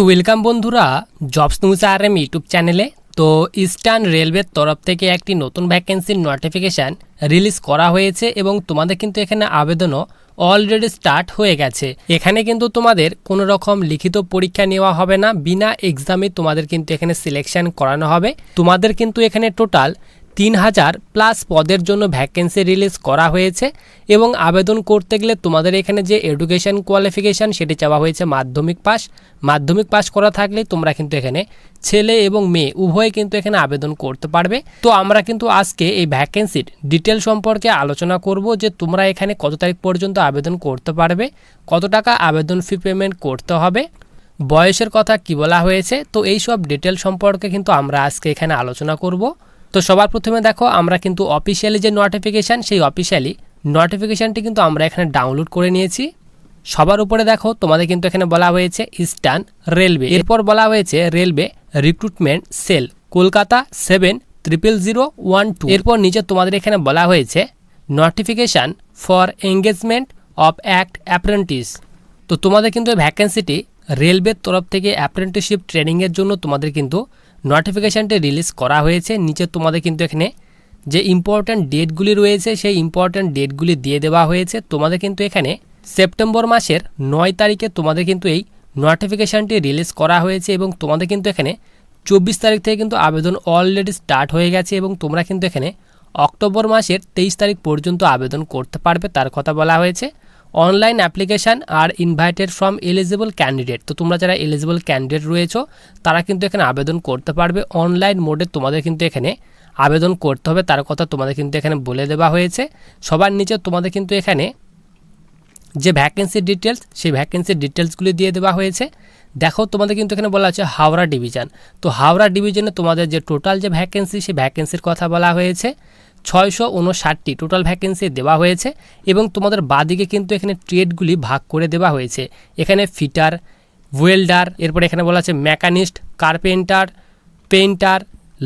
তো ওয়েলকাম বন্ধুরা jobs news R M YouTube চ্যানেলে তো ইস্টার্ন রেলওয়ের তরফ থেকে একটি নতুন ভ্যাকেন্সির নোটিফিকেশান রিলিজ করা হয়েছে এবং তোমাদের কিন্তু এখানে আবেদনও অলরেডি স্টার্ট হয়ে গেছে। এখানে কিন্তু তোমাদের কোনো রকম লিখিত পরীক্ষা নেওয়া হবে না, বিনা এক্সামে তোমাদের কিন্তু এখানে সিলেকশন করানো হবে। তোমাদের কিন্তু এখানে টোটাল তিন হাজার প্লাস পদের জন্য ভ্যাকেন্সি রিলিজ করা হয়েছে এবং আবেদন করতে গেলে তোমাদের এখানে যে এডুকেশন কোয়ালিফিকেশান সেটি চাওয়া হয়েছে মাধ্যমিক পাস মাধ্যমিক পাস করা থাকলে তোমরা কিন্তু এখানে ছেলে এবং মেয়ে উভয়ে কিন্তু এখানে আবেদন করতে পারবে। তো আমরা কিন্তু আজকে এই ভ্যাকেন্সির ডিটেল সম্পর্কে আলোচনা করব যে তোমরা এখানে কত তারিখ পর্যন্ত আবেদন করতে পারবে, কত টাকা আবেদন ফি পেমেন্ট করতে হবে, বয়সের কথা কি বলা হয়েছে। তো এই সব ডিটেল সম্পর্কে কিন্তু আমরা আজকে এখানে আলোচনা করব। তো সবার প্রথমে দেখো, আমরা কিন্তু অফিসিয়ালি যে নোটিফিকেশান সেই অফিসিয়ালি নোটিফিকেশানটি কিন্তু আমরা এখানে ডাউনলোড করে নিয়েছি। সবার উপরে দেখো, তোমাদের কিন্তু এখানে বলা হয়েছে ইস্টার্ন রেলওয়ে এরপর বলা হয়েছে railway recruitment cell Kolkata seven triple zero one two এরপর নিচে তোমাদের এখানে বলা হয়েছে notification for engagement of act apprentice তো তোমাদের কিন্তু ভ্যাকেন্সিটি রেলওয়ের তরফ থেকে অ্যাপ্রেন্টিসশিপ ট্রেনিংয়ের জন্য তোমাদের কিন্তু নোটিফিকেশানটি রিলিজ করা হয়েছে। নিচে তোমাদের কিন্তু এখানে যে ইম্পর্ট্যান্ট ডেটগুলি রয়েছে, সেই ইম্পর্ট্যান্ট ডেটগুলি দিয়ে দেওয়া হয়েছে। তোমাদের কিন্তু এখানে সেপ্টেম্বর মাসের নয় তারিখে তোমাদের কিন্তু এই নোটিফিকেশানটি রিলিজ করা হয়েছে এবং তোমাদের কিন্তু এখানে চব্বিশ তারিখ থেকে কিন্তু আবেদন অলরেডি স্টার্ট হয়ে গেছে এবং তোমরা কিন্তু এখানে অক্টোবর মাসের তেইশ তারিখ পর্যন্ত আবেদন করতে পারবে, তার কথা বলা হয়েছে। Online application are invited from eligible candidate তো তোমরা যারা এলিজিবল ক্যান্ডিডেট রয়েছো, তারা কিন্তু এখানে আবেদন করতে পারবে। অনলাইন মোডে তোমাদের কিন্তু এখানে আবেদন করতে হবে। তার কথা তোমাদের কিন্তু এখানে বলে দেওয়া হয়েছে। সবার নিচে তোমাদের কিন্তু এখানে যে ভ্যাকেন্সির ডিটেলস সেই ভ্যাকেন্সির ডিটেলসগুলি দিয়ে দেওয়া হয়েছে। দেখো, তোমাদের কিন্তু এখানে বলা আছে হাওড়া ডিভিশন তো হাওড়া ডিভিশনে তোমাদের যে টোটাল যে ভ্যাকেন্সি সেই ভ্যাকেন্সির কথা বলা হয়েছে। ছয়শো উনষাটটি টোটাল ভ্যাকেন্সি দেওয়া হয়েছে এবং তোমাদের বাদিকে কিন্তু এখানে ট্রেডগুলি ভাগ করে দেওয়া হয়েছে। এখানে ফিটার ওয়েল্ডার এরপর এখানে বলা আছে মেকানিস্ট কার্পেন্টার পেইন্টার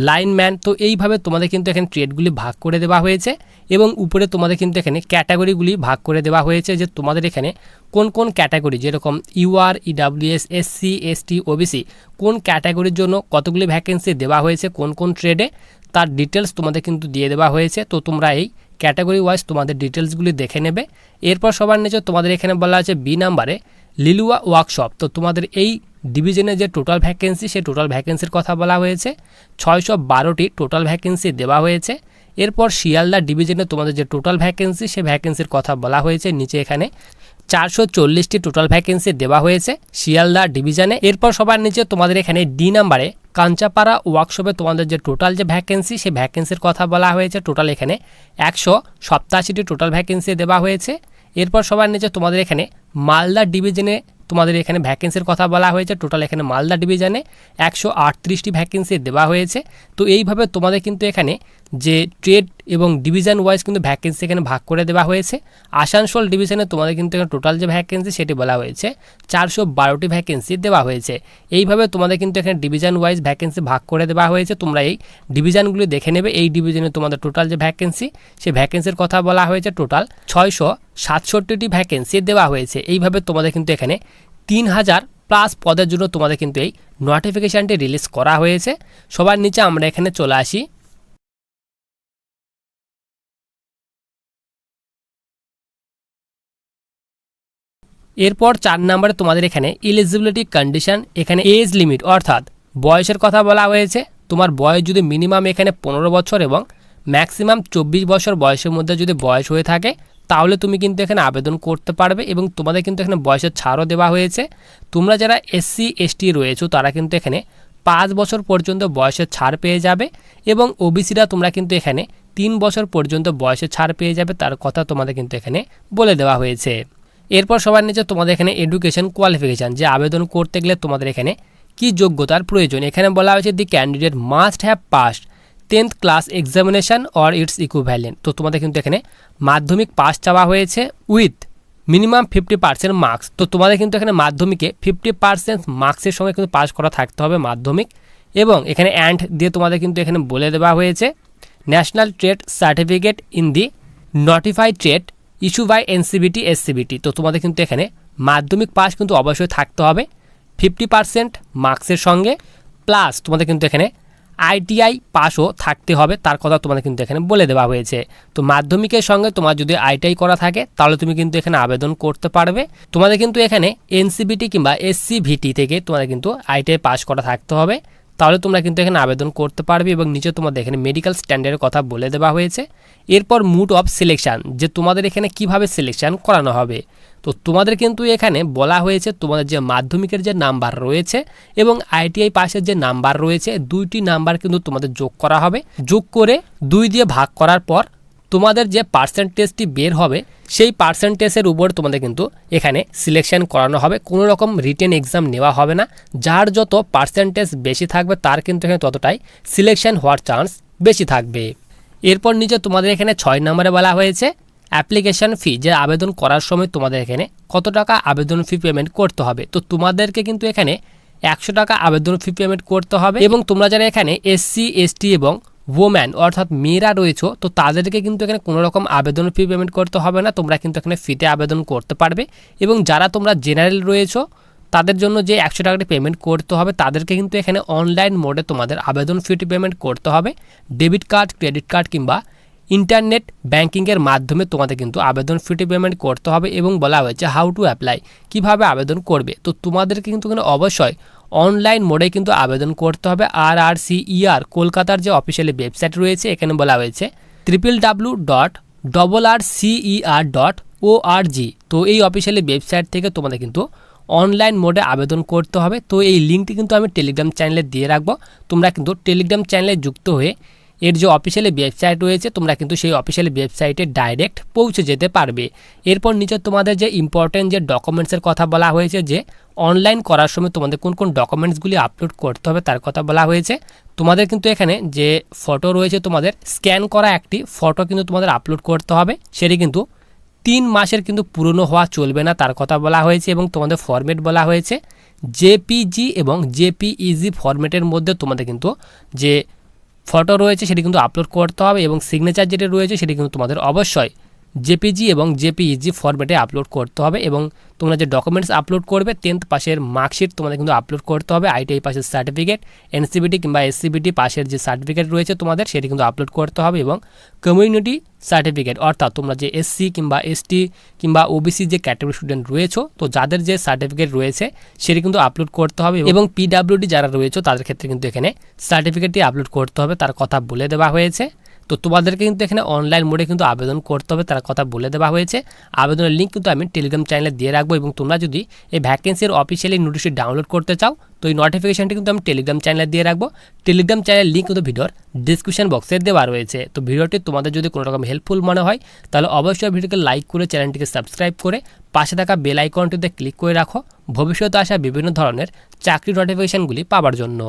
লাইনম্যান তো এইভাবে তোমাদের কিন্তু এখানে ট্রেডগুলি ভাগ করে দেওয়া হয়েছে এবং উপরে তোমাদের কিন্তু এখানে ক্যাটাগরিগুলি ভাগ করে দেওয়া হয়েছে যে তোমাদের এখানে কোন কোন ক্যাটাগরি যেরকম UR EWS SC ST OBC কোন ক্যাটাগরির জন্য কতগুলি ভ্যাকেন্সি দেওয়া হয়েছে, কোন কোন ট্রেডে তার ডিটেলস তোমাদের কিন্তু দিয়ে দেওয়া হয়েছে। তো তোমরা এই ক্যাটাগরি ওয়াইজ তোমাদের ডিটেলসগুলি দেখে নেবে। এরপর সবার নিচে তোমাদের এখানে বলা আছে বি নাম্বারে লিলুয়া ওয়ার্কশপ তো তোমাদের এই ডিভিশনের যে টোটাল ভ্যাকেন্সি সেই টোটাল ভ্যাকেন্সির কথা বলা হয়েছে। ছয়শো বারোটি টোটাল ভ্যাকেন্সি দেওয়া হয়েছে। এরপর শিয়ালদা ডিভিশনে তোমাদের যে টোটাল ভ্যাকেন্সি সে ভ্যাকেন্সির কথা বলা হয়েছে নিচে এখানে। চারশো চল্লিশটি টোটাল ভ্যাকেন্সি দেওয়া হয়েছে শিয়ালদা ডিভিশনে এরপর সবার নিচে তোমাদের এখানে ডি নাম্বারে কাঞ্চাপাড়া ওয়ার্কশপে তোমাদের যে টোটাল যে ভ্যাকেন্সি সেই ভ্যাকেন্সির কথা বলা হয়েছে। টোটাল এখানে একশো সপ্তাশিটি টোটাল ভ্যাকেন্সি দেওয়া হয়েছে। এরপর সবার নিচে তোমাদের এখানে মালদা ডিভিশনে তোমাদের এখানে ভ্যাকেন্সির কথা বলা হয়েছে টোটাল এখানে মালদা ডিভিশনে একশো আটত্রিশটি ভ্যাকেন্সি দেওয়া হয়েছে। তো এইভাবে তোমাদের কিন্তু এখানে যে ট্রেড এবং ডিভিশন ওয়াইজ কিন্তু ভ্যাকেন্সি এখানে ভাগ করে দেওয়া হয়েছে। আসানসোল ডিভিশনে তোমাদের কিন্তু এখানে টোটাল যে ভ্যাকেন্সি সেটি বলা হয়েছে, চারশো বারোটি ভ্যাকেন্সি দেওয়া হয়েছে। এইভাবে তোমাদের কিন্তু এখানে ডিভিশন ওয়াইজ ভ্যাকেন্সি ভাগ করে দেওয়া হয়েছে। তোমরা এই ডিভিশনগুলি দেখে নেবে। এই ডিভিশনে তোমাদের টোটাল যে ভ্যাকেন্সি সেই ভ্যাকেন্সির কথা বলা হয়েছে টোটাল ছয়শো সাতষট্টিটি ভ্যাকেন্সি দেওয়া হয়েছে। এইভাবে তোমাদের কিন্তু এখানে তিন হাজার প্লাস পদের জন্য তোমাদের কিন্তু এই নোটিফিকেশানটি রিলিজ করা হয়েছে। সবার নিচে আমরা এখানে চলে আসি। এরপর চার নম্বরে তোমাদের এখানে ইলিজিবিলিটি কন্ডিশন এখানে এজ লিমিট অর্থাৎ বয়সের কথা বলা হয়েছে। তোমার বয়স যদি মিনিমাম এখানে পনেরো বছর এবং ম্যাক্সিমাম চব্বিশ বছর বয়সের মধ্যে যদি বয়স হয়ে থাকে তাহলে তুমি কিন্তু এখানে আবেদন করতে পারবে এবং তোমাদের কিন্তু এখানে বয়সের ছাড়ও দেওয়া হয়েছে। তোমরা যারা এসসি এসটি রয়েছো, তারা কিন্তু এখানে পাঁচ বছর পর্যন্ত বয়সের ছাড় পেয়ে যাবে এবং ওবিসিরা তোমরা কিন্তু এখানে তিন বছর পর্যন্ত বয়সের ছাড় পেয়ে যাবে তার কথা তোমাদের কিন্তু এখানে বলে দেওয়া হয়েছে। এরপর সবার নিচে তোমাদের এখানে এডুকেশন কোয়ালিফিকেশান যে আবেদন করতে গেলে তোমাদের এখানে কি যোগ্যতার প্রয়োজন? এখানে বলা হয়েছে the candidate must have passed tenth class examination or its equivalent তো তোমাদের কিন্তু এখানে মাধ্যমিক পাস চাওয়া হয়েছে with minimum fifty percent marks তো তোমাদের কিন্তু এখানে মাধ্যমিকে ফিফটি পার্সেন্ট মার্কসের সঙ্গে কিন্তু পাস করা থাকতে হবে মাধ্যমিক। এবং এখানে অ্যান্ড দিয়ে তোমাদের কিন্তু এখানে বলে দেওয়া হয়েছে national trade certificate in the notified trade issue by NCVT SCVT তো তোমাদের কিন্তু এখানে মাধ্যমিক পাস কিন্তু অবশ্যই থাকতে হবে ফিফটি পার্সেন্ট মার্কসের সঙ্গে। প্লাস তোমাদের কিন্তু এখানে আইটিআই পাসও থাকতে হবে, তার কথা তোমাদের কিন্তু এখানে বলে দেওয়া হয়েছে। তো মাধ্যমিকের সঙ্গে তোমার যদি আইটিআই করা থাকে, তাহলে তুমি কিন্তু এখানে আবেদন করতে পারবে। তোমাদের কিন্তু এখানে এনসিবিটি কিংবা এসসিভিটি থেকে তোমাদের কিন্তু আইটিআই পাস করা থাকতে হবে। তাহলে তোমরা কিন্তু এখানে আবেদন করতে পারবে এবং নিচে তোমাদের এখানে মেডিকেল স্ট্যান্ডার্ডের কথা বলে দেওয়া হয়েছে। এরপর মুড অফ সিলেকশান যে তোমাদের এখানে কীভাবে সিলেকশান করানো হবে। তো তোমাদের কিন্তু এখানে বলা হয়েছে তোমাদের যে মাধ্যমিকের যে নাম্বার রয়েছে এবং আইটিআই পাশের যে নাম্বার রয়েছে, দুইটি নাম্বার কিন্তু তোমাদের যোগ করা হবে। যোগ করে দুই দিয়ে ভাগ করার পর তোমাদের যে পার্সেন্টেজটি বের হবে, সেই পার্সেন্টেজের উপর তোমাদের কিন্তু এখানে সিলেকশন করানো হবে। কোনো রকম রিটেন এক্সাম নেওয়া হবে না। যার যত পার্সেন্টেজ বেশি থাকবে, তার কিন্তু এখানে ততটাই সিলেকশন হওয়ার চান্স বেশি থাকবে। এরপর নিচে তোমাদের এখানে ছয় নম্বরে বলা হয়েছে অ্যাপ্লিকেশন ফি যে আবেদন করার সময় তোমাদের এখানে কত টাকা আবেদন ফি পেমেন্ট করতে হবে? তো তোমাদেরকে কিন্তু এখানে একশো টাকা আবেদন ফি পেমেন্ট করতে হবে এবং তোমরা যারা এখানে এসসি এসটি এবং ওম্যান অর্থাৎ মেয়েরা রয়েছে, তো তাদেরকে কিন্তু এখানে কোনো রকম আবেদন ফি পেমেন্ট করতে হবে না। তোমরা কিন্তু এখানে ফিতে আবেদন করতে পারবে এবং যারা তোমরা জেনারেল রয়েছো, তাদের জন্য যে একশো টাকাটি পেমেন্ট করতে হবে, তাদেরকে কিন্তু এখানে অনলাইন মোডে তোমাদের আবেদন ফিটি পেমেন্ট করতে হবে। ডেবিট কার্ড ক্রেডিট কার্ড কিংবা ইন্টারনেট ব্যাঙ্কিংয়ের মাধ্যমে তোমাদের কিন্তু আবেদন ফিটি পেমেন্ট করতে হবে এবং বলা হয়েছে হাউ টু অ্যাপ্লাই কীভাবে আবেদন করবে। তো তোমাদেরকে কিন্তু এখানে অবশ্যই অনলাইন মোডে কিন্তু আবেদন করতে হবে আর আর সি ইআর কলকাতার যে অফিসিয়ালি ওয়েবসাইট রয়েছে, এখানে বলা হয়েছে triple W dot double R CER dot O R G তো এই অফিসিয়ালি ওয়েবসাইট থেকে তোমাদের কিন্তু অনলাইন মোডে আবেদন করতে হবে। তো এই লিঙ্কটি কিন্তু আমি টেলিগ্রাম চ্যানেলে দিয়ে রাখব। তোমরা কিন্তু টেলিগ্রাম চ্যানেলে যুক্ত হয়ে এর যে অফিসিয়ালি ওয়েবসাইট রয়েছে, তোমরা কিন্তু সেই অফিসিয়ালি ওয়েবসাইটে ডাইরেক্ট পৌঁছে যেতে পারবে। এরপর নিচে তোমাদের যে ইম্পর্টেন্ট যে ডকুমেন্টসের কথা বলা হয়েছে যে অনলাইন করার সময় তোমাদের কোন কোন ডকুমেন্টসগুলি আপলোড করতে হবে তার কথা বলা হয়েছে। তোমাদের কিন্তু এখানে যে ফটো রয়েছে তোমাদের স্ক্যান করা একটি ফটো কিন্তু তোমাদের আপলোড করতে হবে। সেটি কিন্তু তিন মাসের কিন্তু পুরনো হওয়া চলবে না তার কথা বলা হয়েছে এবং তোমাদের ফরম্যাট বলা হয়েছে। জেপিজি এবং জেপিইজি ফরম্যাটের মধ্যে তোমাদের কিন্তু যে ফটো রয়েছে, সেটি কিন্তু আপলোড করতে হবে এবং সিগনেচার যেটি রয়েছে, সেটি কিন্তু তোমাদের অবশ্যই জেপিজি এবং জেপিইজি ফরম্যাটে আপলোড করতে হবে এবং তোমরা যে ডকুমেন্টস আপলোড করবে টেন্থ পাশের মার্কশিট তোমাদের কিন্তু আপলোড করতে হবে আইটিআই পাশের সার্টিফিকেট এনসিবিটি কিংবা এসসিবিটি পাশের যে সার্টিফিকেট রয়েছে তোমাদের, সেটি কিন্তু আপলোড করতে হবে এবং কমিউনিটি সার্টিফিকেট অর্থাৎ তোমরা যে এসসি কিংবা এসটি কিংবা ওবিসি যে ক্যাটাগরি স্টুডেন্ট রয়েছে, তো যাদের যে সার্টিফিকেট রয়েছে, সেটি কিন্তু আপলোড করতে হবে এবং পিডাব্লিউডি যারা রয়েছে, তাদের ক্ষেত্রে কিন্তু এখানে সার্টিফিকেটটি আপলোড করতে হবে, তার কথা বলে দেওয়া হয়েছে। তো তোমাদেরকে কিন্তু এখানে অনলাইন মোডে কিন্তু আবেদন করতে হবে, তার কথা বলে দেওয়া হয়েছে। আবেদনের লিঙ্ক কিন্তু আমি টেলিগ্রাম চ্যানেলে দিয়ে রাখব এবং তোমরা যদি এই ভ্যাকেন্সির অফিসিয়ালি নোটিশটি ডাউনলোড করতে চাও, তো এই নোটিফিকেশনটি কিন্তু আমি টেলিগ্রাম চ্যানেলে দিয়ে রাখব। টেলিগ্রাম চ্যানেলের লিঙ্ক কিন্তু ভিডিওর ডিসক্রিপশন বক্সে দেওয়া রয়েছে। তো ভিডিওটি তোমাদের যদি কোনো রকম হেল্পফুল মনে হয়, তাহলে অবশ্যই ভিডিওকে লাইক করে চ্যানেলটিকে সাবস্ক্রাইব করে পাশে থাকা বেল আইকনটিতে ক্লিক করে রাখো। ভবিষ্যতে আসা বিভিন্ন ধরনের চাকরি নোটিফিকেশানগুলি পাওয়ার জন্য।